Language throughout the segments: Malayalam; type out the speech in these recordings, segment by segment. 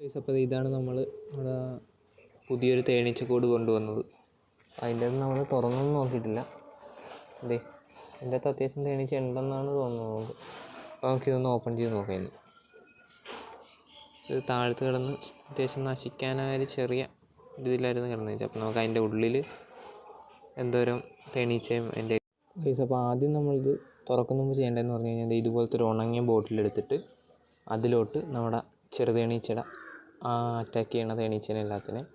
ഗൈസ് അപ്പോൾ ഇതാണ് നമ്മൾ നമ്മുടെ പുതിയൊരു തേനീച്ചക്കൂട് കൊണ്ടുവന്നത്. അതിന്റെ അത് നമ്മൾ തുറന്നൊന്നും നോക്കിയിട്ടില്ല. അതെ അതിന്റെ അകത്ത് അത്യാവശ്യം തേനീച്ച ഉണ്ടെന്നാണ് തോന്നുന്നത്. അപ്പോൾ നമുക്കിതൊന്ന് ഓപ്പൺ ചെയ്ത് നോക്കാം ഇത് താഴത്ത് കിടന്ന് അത്യാവശ്യം നശിക്കാനായ ചെറിയ ഇതിലായിരുന്നു കിടന്നത്. അപ്പോൾ നമുക്ക് അതിന്റെ ഉള്ളിൽ എന്തോരം തേനീച്ചയും അതിന്റെ ഗൈസ് അപ്പോൾ ആദ്യം നമ്മളിത് തുറക്കുന്ന മുമ്പ് ചെയ്യേണ്ടതെന്ന് പറഞ്ഞു കഴിഞ്ഞാൽ ഇതുപോലത്തെ ഒരു ഉണങ്ങിയ ബോട്ടിലെടുത്തിട്ട് അതിലോട്ട് നമ്മുടെ ചെറുതേനീച്ചയുടെ അറ്റാക്ക് ചെയ്യണ തേനീച്ചേനെ എല്ലാത്തിനെയും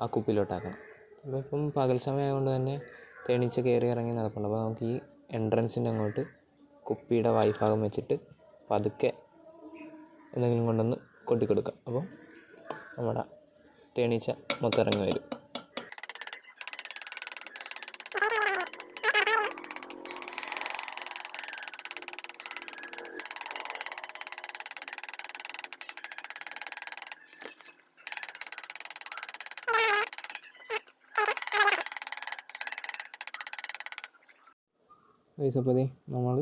ആ കുപ്പിയിലോട്ടാക്കണം. അപ്പോൾ ഇപ്പം പകൽ സമയമായതുകൊണ്ട് തന്നെ തേനീച്ച കയറി ഇറങ്ങി നടക്കുന്നുണ്ട് അപ്പോൾ നമുക്ക് ഈ എൻട്രൻസിന്റെ അങ്ങോട്ട് കുപ്പിയുടെ വായ്ഭാഗം വെച്ചിട്ട് പതുക്കെ എന്തെങ്കിലും കൊണ്ടൊന്ന് കൊട്ടിക്കൊടുക്കാം. അപ്പോൾ നമ്മുടെ തേനീച്ച മൊത്തം ഇറങ്ങി വരും. ഗൈസ് അപ്പോൾ നമ്മൾ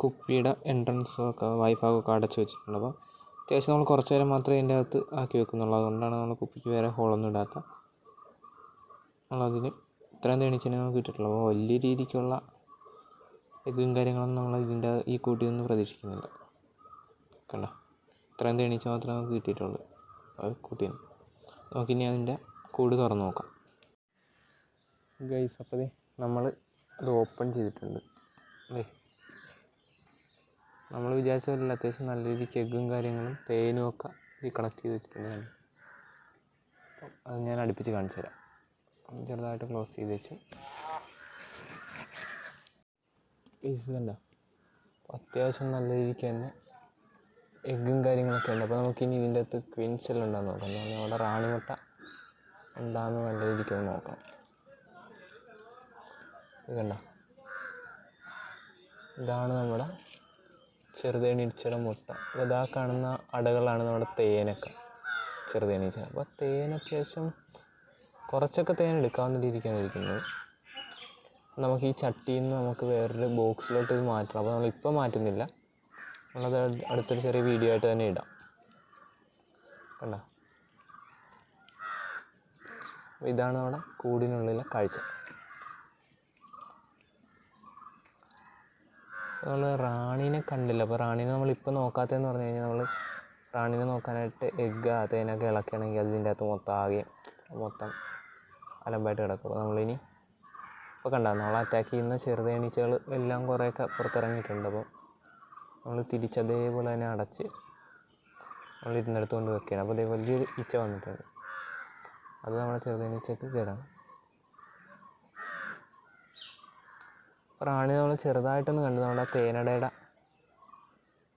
കുപ്പിയുടെ എൻട്രൻസും ഒക്കെ വായ്ഭാഗമൊക്കെ അടച്ച് വെച്ചിട്ടുണ്ട്. അപ്പോൾ അത്യാവശ്യം നമ്മൾ കുറച്ച് നേരം മാത്രമേ ഇതിന്റെ അകത്ത് ആക്കി വെക്കുന്നുള്ളൂ. അതുകൊണ്ടാണ് നമ്മൾ കുപ്പിക്ക് വേറെ ഹോളൊന്നും ഇടാത്ത. നമ്മളതിന് ഇത്രയും തേനീച്ചനെ നമുക്ക് കിട്ടിയിട്ടുള്ളൂ. അപ്പോൾ വലിയ രീതിക്കുള്ള ഇതും കാര്യങ്ങളൊന്നും നമ്മൾ ഇതിന്റെ ഈ കൂട്ടിൽ നിന്ന് പ്രതീക്ഷിക്കുന്നില്ല. കണ്ട? ഇത്രയും തേനീച്ച മാത്രമേ നമുക്ക് കിട്ടിയിട്ടുള്ളൂ അത് നിന്ന്. നമുക്കിനി അതിന്റെ കൂട് തുറന്ന് നോക്കാം. ഗൈസ് അപ്പോൾ നമ്മൾ അത് ഓപ്പൺ ചെയ്തിട്ടുണ്ട്. നമ്മൾ വിചാരിച്ച പോലെ അത്യാവശ്യം നല്ല രീതിക്ക് എഗ്ഗും കാര്യങ്ങളും തേനും ഒക്കെ ഈ കളക്ട് ചെയ്ത് വെച്ചിട്ടുണ്ട് ഞാൻ. അത് ഞാൻ അടുപ്പിച്ച് കാണിച്ചു തരാം. ചെറുതായിട്ട് ക്ലോസ് ചെയ്ത് വെച്ചു. പീസ് കണ്ടോ? അത്യാവശ്യം നല്ല രീതിക്ക് തന്നെ എഗ്ഗും കാര്യങ്ങളൊക്കെ ഉണ്ട്. അപ്പോൾ നമുക്കിനി ഇതിന്റെ അകത്ത് ക്വീൻസ് ഉണ്ടാകുന്ന നോക്കാം. അവിടെ റാണിമുട്ട ഉണ്ടാകുന്ന നല്ല രീതിക്ക് നോക്കണം. ഇത് കണ്ട? ഇതാണ് നമ്മുടെ ചെറുതേനീച്ചയുടെ മുട്ട. അപ്പോൾ ഇതാ കാണുന്ന അടകളാണ് നമ്മുടെ തേനൊക്കെ. ചെറുതേനീച്ച അപ്പോൾ തേൻ അത്യാവശ്യം കുറച്ചൊക്കെ തേൻ എടുക്കാവുന്ന രീതിക്കാണ് ഇരിക്കുന്നത്. നമുക്ക് ഈ ചട്ടിയിൽ നിന്ന് നമുക്ക് വേറൊരു ബോക്സിലോട്ട് ഇത് മാറ്റണം. അപ്പോൾ നമ്മളിപ്പോൾ മാറ്റുന്നില്ല. നമ്മളത് അടുത്തൊരു ചെറിയ വീഡിയോ ആയിട്ട് തന്നെ ഇടാം. കണ്ട? ഇതാണ് നമ്മുടെ കൂടിനുള്ളിലെ കാഴ്ച. നമ്മൾ റാണീനെ കണ്ടില്ല. അപ്പോൾ റാണീനെ നമ്മളിപ്പോൾ നോക്കാത്തതെന്ന് പറഞ്ഞു കഴിഞ്ഞാൽ നമ്മൾ റാണീനെ നോക്കാനായിട്ട് എഗ്ഗ് തേനൊക്കെ ഇളക്കുകയാണെങ്കിൽ അതിന്റെ അകത്ത് മൊത്തം ആകെ മൊത്തം അലമ്പായിട്ട് കിടക്കും. അപ്പോൾ നമ്മളിനി ഇപ്പോൾ കണ്ട നമ്മൾ അറ്റാക്ക് ചെയ്യുന്ന ചെറുതേനീച്ചകൾ എല്ലാം കുറേയൊക്കെ പുറത്തിറങ്ങിയിട്ടുണ്ട്. അപ്പോൾ നമ്മൾ തിരിച്ചതേപോലെ തന്നെ അടച്ച് നമ്മൾ ഇരുന്നിടത്ത് കൊണ്ട് വെക്കുകയാണ് അപ്പോൾ ഇതേ വലിയൊരു ഈച്ച വന്നിട്ടുണ്ട്. അത് നമ്മുടെ ചെറുതേനീച്ചക്ക് കേടാണ്. റാണി നമ്മൾ ചെറുതായിട്ടൊന്ന് കണ്ടു. നമ്മുടെ തേനടയുടെ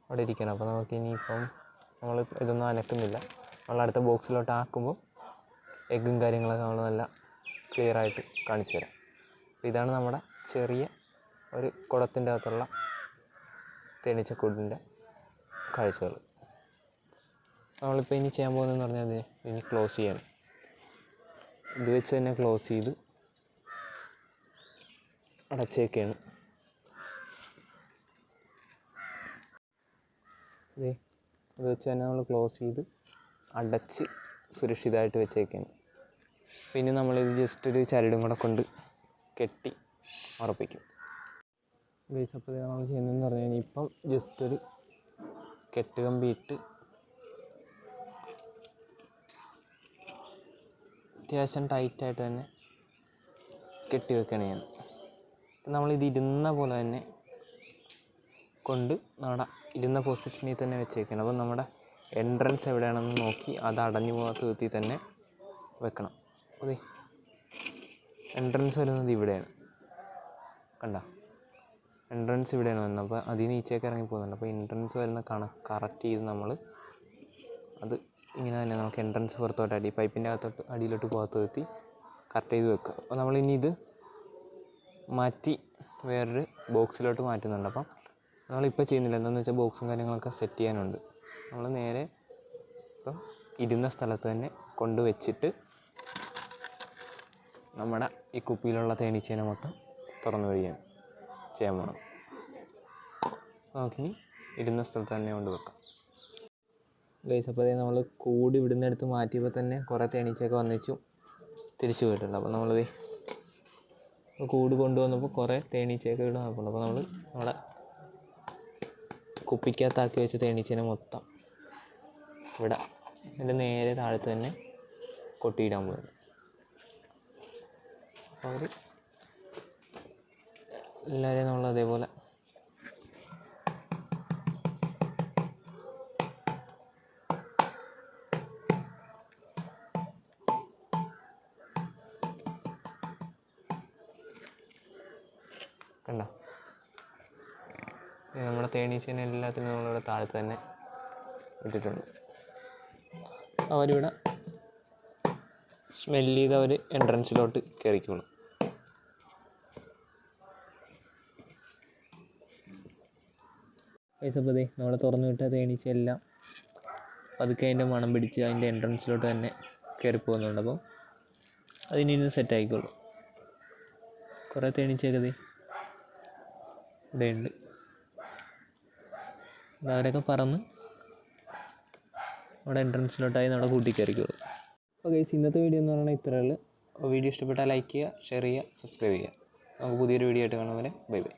അവിടെ ഇരിക്കണം. അപ്പോൾ നമുക്ക് ഇനിയിപ്പം നമ്മൾ ഇതൊന്നും അനക്കുന്നില്ല. നമ്മൾ അടുത്ത ബോക്സിലോട്ട് ആക്കുമ്പോൾ എഗ്ഗും കാര്യങ്ങളൊക്കെ നമ്മൾ നല്ല ക്ലിയർ ആയിട്ട് കാണിച്ചു തരാം. അപ്പോൾ ഇതാണ് നമ്മുടെ ചെറിയ ഒരു കുടത്തിന്റെ അകത്തുള്ള തേനീച്ചക്കൂടിന്റെ കാഴ്ചകൾ. നമ്മളിപ്പോൾ ഇനി ചെയ്യാൻ പോകുന്നതെന്ന് പറഞ്ഞാൽ ഇനി ക്ലോസ് ചെയ്യണം. ഇത് വെച്ച് തന്നെ ക്ലോസ് ചെയ്ത് അടച്ചേക്കാണ്. ഇത് വെച്ച് തന്നെ നമ്മൾ ക്ലോസ് ചെയ്ത് അടച്ച് സുരക്ഷിതമായിട്ട് വെച്ചേക്കാണ്. പിന്നെ നമ്മളിത് ജസ്റ്റ് ഒരു ചരടും കൂടെ കൊണ്ട് കെട്ടി ഉറപ്പിക്കും. ഗൈസ് അപ്പോൾ നമ്മൾ ചെയ്യുന്നതെന്ന് പറഞ്ഞു കഴിഞ്ഞാൽ ഇപ്പം ജസ്റ്റ് ഒരു കെട്ട് കമ്പി ഇട്ട് അത്യാവശ്യം ടൈറ്റായിട്ട് തന്നെ കെട്ടി വെക്കണേ ഞാൻ നമ്മളിത് ഇരുന്ന പോലെ തന്നെ കൊണ്ട് നമ്മുടെ ഇരുന്ന പൊസിഷനിൽ തന്നെ വെച്ചേക്കണം. അപ്പോൾ നമ്മുടെ എൻട്രൻസ് എവിടെയാണെന്ന് നോക്കി അത് അടഞ്ഞു പോകാത്ത വിധത്തിൽ തന്നെ വെക്കണം. അതെ എൻട്രൻസ് വരുന്നത് ഇവിടെയാണ്. കണ്ട? എൻട്രൻസ് ഇവിടെയാണ് വരുന്നത്. അപ്പോൾ അതിൽ നിന്ന് ഈച്ചയൊക്കെ ഇറങ്ങി പോകുന്നുണ്ട്. അപ്പോൾ എൻട്രൻസ് വരുന്ന കണ കറക്റ്റ് ചെയ്ത് നമ്മൾ അത് ഇങ്ങനെ തന്നെ നമുക്ക് എൻട്രൻസ് പുറത്തോട്ട് അടി പൈപ്പിന്റെ അകത്തോട്ട് അടിയിലോട്ട് പോകാത്ത വിധത്തിൽ കറക്റ്റ് ചെയ്ത് വെക്കുക. അപ്പോൾ നമ്മളിനി ഇത് മാറ്റി വേറൊരു ബോക്സിലോട്ട് മാറ്റുന്നുണ്ട്. അപ്പം നമ്മളിപ്പോൾ ചെയ്യുന്നില്ല. എന്താണെന്ന് വെച്ചാൽ ബോക്സും കാര്യങ്ങളൊക്കെ സെറ്റ് ചെയ്യാനുണ്ട്. നമ്മൾ നേരെ ഇപ്പം ഇരുന്ന സ്ഥലത്ത് തന്നെ കൊണ്ട് വെച്ചിട്ട് നമ്മുടെ ഈ കുപ്പിയിലുള്ള തേനീച്ചേനെ മൊത്തം തുറന്നു വരികയാണ് ചെയ്യാൻ പോകണം നമുക്കിനി ഇരുന്ന സ്ഥലത്ത് തന്നെ കൊണ്ട് വെക്കാം. ഗൈസ് അപ്പോൾ നമ്മൾ കൂടി ഇവിടുന്ന് എടുത്ത് മാറ്റിയപ്പോൾ തന്നെ കുറേ തേനീച്ചയൊക്കെ വന്നിച്ചു തിരിച്ചു പോയിട്ടുണ്ട്. അപ്പോൾ നമ്മൾ കൂട് കൊണ്ടുവന്നപ്പോൾ കുറേ തേനീച്ചയൊക്കെ ഇവിടെ നടപ്പുണ്ട് അപ്പോൾ നമ്മൾ നമ്മളെ കുപ്പിക്കകത്താക്കി വെച്ച തേനീച്ചേനെ മൊത്തം ഇവിടെ എന്റെ നേരെ താഴത്ത് തന്നെ കൊട്ടിയിടാൻ പോയത് അവർ എല്ലാവരെയും നമ്മൾ അതേപോലെ കണ്ടോ? നമ്മുടെ തേനീച്ചേനെ എല്ലാത്തിനും നമ്മളിവിടെ താഴത്ത് തന്നെ ഇട്ടിട്ടുണ്ട്. അവരിവിടെ സ്മെല്ല് ചെയ്ത് അവർ എൻട്രൻസിലോട്ട് കയറിക്കോളും പൈസപ്പതി നമ്മളെ തുറന്നു വിട്ട തേനീച്ച എല്ലാം പതുക്കെ അതിന്റെ മണം പിടിച്ച് അതിന്റെ എൻട്രൻസിലോട്ട് തന്നെ കയറി പോകുന്നുണ്ട്. അപ്പോൾ അതിനി സെറ്റ് ആയിക്കോളും. കുറേ തേനീച്ചയൊക്കെ ഇവിടെയുണ്ട്. അവരൊക്കെ പറന്ന്? നമ്മുടെ എൻട്രൻസിലോട്ടായി നമ്മുടെ കൂട്ടി കയറിക്കോളും. അപ്പോൾ ഗൈസ് ഇന്നത്തെ വീഡിയോ എന്ന് പറഞ്ഞാൽ ഇത്രയേ ഉള്ളൂ. വീഡിയോ ഇഷ്ടപ്പെട്ടാൽ ലൈക്ക് ചെയ്യുക ഷെയർ ചെയ്യുക സബ്സ്ക്രൈബ് ചെയ്യുക. നമുക്ക് പുതിയൊരു വീഡിയോ ആയിട്ട് കാണുന്നവരെ വരെ ബൈ ബൈ